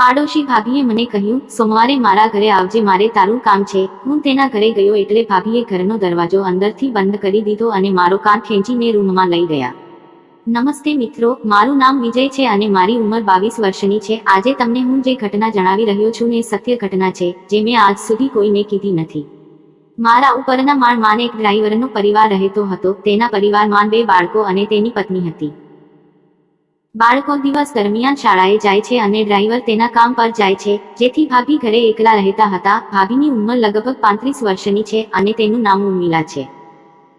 પાડોશી ભાભીએ મને કહ્યું, સોમવારે મારા ઘરે આવજે, મારે તારું કામ છે. હું તેના ઘરે ગયો એટલે ભાભીએ ઘરનો દરવાજો અંદરથી બંધ કરી દીધો અને મારો કાન ખેંચીને રૂમમાં લઈ ગયા. નમસ્તે મિત્રો, મારું નામ વિજય છે અને મારી ઉંમર બાવીસ વર્ષની છે. આજે તમને હું જે ઘટના જણાવી રહ્યો છું એ સત્ય ઘટના છે, જે મેં આજ સુધી કોઈને કીધી નથી. મારા ઉપરના માળમાં એક ડ્રાઈવરનો પરિવાર રહેતો હતો. તેના પરિવારમાં બે બાળકો અને તેની પત્ની હતી. બાળકો દિવસ દરમિયાન શાળાએ જાય છે અને ડ્રાઈવર તેના કામ પર જાય છે, જેથી ભાભી ઘરે એકલા રહેતા હતા. ભાભીની ઉંમર લગભગ પાંત્રીસ વર્ષની છે અને તેનું નામ ઉર્મિલા છે.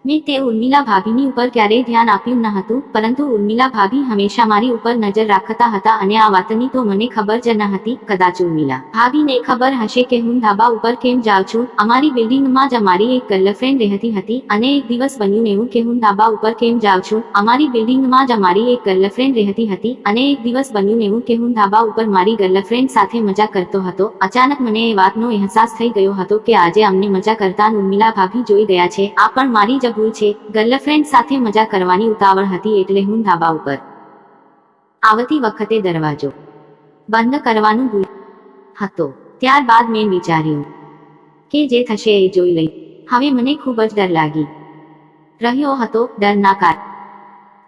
મેં તે ઉર્મિલા ભાભીની ઉપર ક્યારેય ધ્યાન આપ્યું ન હતું, પરંતુ ઉર્મિલા ભાભી હંમેશા મારી ઉપર નજર રાખતા હતા અને આ વાતની તો મને ખબર જ ન હતી, કદાચ ઉર્મિલા ભાભીને ખબર હશે કે હું ધાબા ઉપર કેમ જાઉં છું, અમારી બિલ્ડિંગમાં જ અમારી એક ગર્લફ્રેન્ડ રહેતી હતી અને એક દિવસ બન્યું એવું કે હું ધાબા ઉપર કેમ જાઉં છું, અમારી બિલ્ડિંગમાં જ અમારી એક ગર્લફ્રેન્ડ રહેતી હતી અને એક દિવસ બન્યું એવું કે હું ધાબા ઉપર મારી ગર્લફ્રેન્ડ સાથે મજા કરતો હતો, અચાનક મને એ વાતનો અહેસાસ થઈ ગયો હતો કે આજે અમને મજા કરતા ઉર્મિલા ભાભી જોઈ ગયા છે, આ પણ મારી જ ભૂલ છે. ગર્લફ્રેન્ડ સાથે મજા કરવાની ઉતાવળ હતી એટલે હું ધાબા ઉપર આવતી વખતે દરવાજો બંધ કરવાનું ભૂલ હતો. ત્યારબાદ મેં વિચાર્યું કે જે થશે એ જોઈ લઈ. હવે મને ખૂબ જ ડર લાગી રહ્યો હતો. ડરના કાર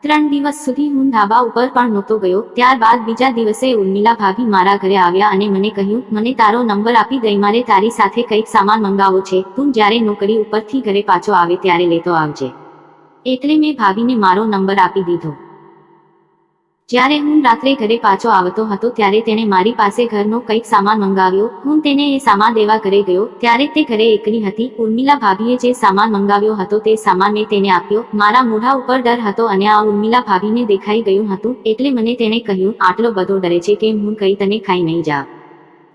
ત્રણ દિવસ સુધી હું ધાબા ઉપર પણ નહોતો ગયો. ત્યારબાદ બીજા દિવસે ઉર્મિલા ભાભી મારા ઘરે આવ્યા અને મને કહ્યું, મને તારો નંબર આપી દઈ, મારે તારી સાથે કંઈક સામાન મંગાવો છે. તું જ્યારે નોકરી ઉપરથી ઘરે પાછો આવે ત્યારે લેતો આવજે. એટલે મેં ભાભીને મારો નંબર આપી દીધો. જ્યારે હું રાત્રે ઘરે પાછો આવતો હતો ત્યારે તેણે મારી પાસે ઘરનો કંઈક સામાન મંગાવ્યો. હું તેને એ સામાન દેવા ઘરે ગયો. ત્યારે તે ઘરે એકલી હતી. ઉર્મિલા ભાભીએ જે સામાન મંગાવ્યો હતો તે સામાન મેં તેને આપ્યો. મારા મોઢા ઉપર ડર હતો અને આ ઉર્મિલા ભાભીને દેખાઈ ગયું હતું. એટલે મને તેણે કહ્યું, આટલો બધો ડરે છે કે હું કઈ તને ખાઈ નહીં જાઉં.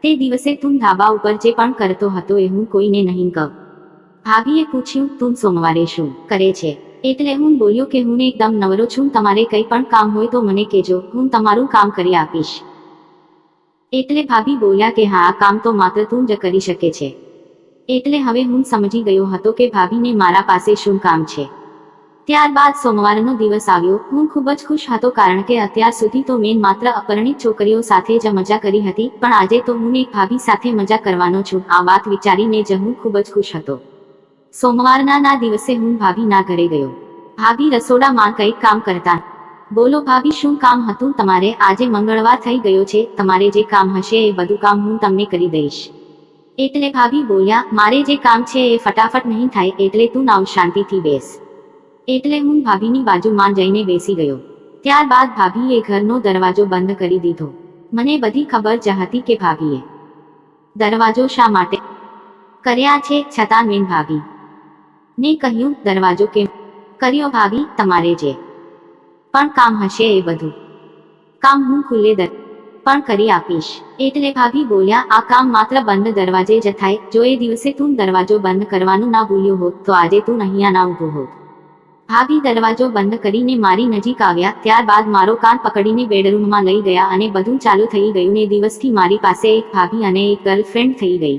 તે દિવસે તું ધાબા ઉપર જે પણ કરતો હતો એ હું કોઈને નહીં કહું. ભાભીએ પૂછ્યું, તું સોમવારે શું કરે છે? એટલે હું બોલ્યો કે હું એકદમ નવરો છું, તમારે કંઈ પણ કામ હોય તો મને કહેજો, હું તમારું કામ કરી આપીશ. એટલે ભાભી બોલ્યા કે હા, આ કામ તો માત્ર તું જ કરી શકે છે. એટલે હવે હું સમજી ગયો હતો કે ભાભીને મારા પાસે શું કામ છે. ત્યારબાદ સોમવારનો દિવસ આવ્યો, હું ખૂબ જ ખુશ હતો કારણ કે અત્યાર સુધી તો મેં માત્ર અપરિણિત છોકરીઓ સાથે જ મજા કરી હતી, પણ આજે તો હું એક ભાભી સાથે મજા કરવાનો છું, આ વાત વિચારીને જ હું ખૂબ જ ખુશ હતો. સોમવારના ના દિવસે હું ભાભીના ઘરે ગયો. ભાભી રસોડામાં કંઈક કામ કરતા બોલો ભાભી શું કામ હતું તમારે? આજે મંગળવાર થઈ ગયો છે, તમારે જે કામ હશે એ બધું કામ હું તમને કરી દઈશ. એટલે ભાભી બોલ્યા, મારે જે કામ છે એ ફટાફટ નહીં થાય, એટલે તું નાવ શાંતિથી બેસ. એટલે હું ભાભીની બાજુમાં જઈને બેસી ગયો. ત્યારબાદ ભાભીએ ઘરનો દરવાજો બંધ કરી દીધો. મને બધી ખબર જ હતી કે ભાભીએ દરવાજો શા માટે કર્યા છે, છતાં મેન ભાભી ને કહ્યું, દરવાજો કેમ કર્યો ભાભી, તમારે જે પણ કામ હશે એ બધું. કામ હું ખુલ્લે દર પણ કરી આપીશ. એટલે ભાભી બોલ્યા, આ કામ માત્ર બંધ દરવાજે જ થાય. જો એ દિવસે તું દરવાજો બંધ કરવાનું ના ભૂલ્યો હોત, તો આજે તું અહીંયા ના ઊભો હોત. ભાભી દરવાજો બંધ કરીને મારી નજીક આવ્યા. ત્યારબાદ મારો કાન પકડીને બેડરૂમમાં લઈ ગયા અને બધું ચાલુ થઈ ગયું ને દિવસથી મારી પાસે એક ભાભી અને એક ગર્લફ્રેન્ડ થઈ ગઈ.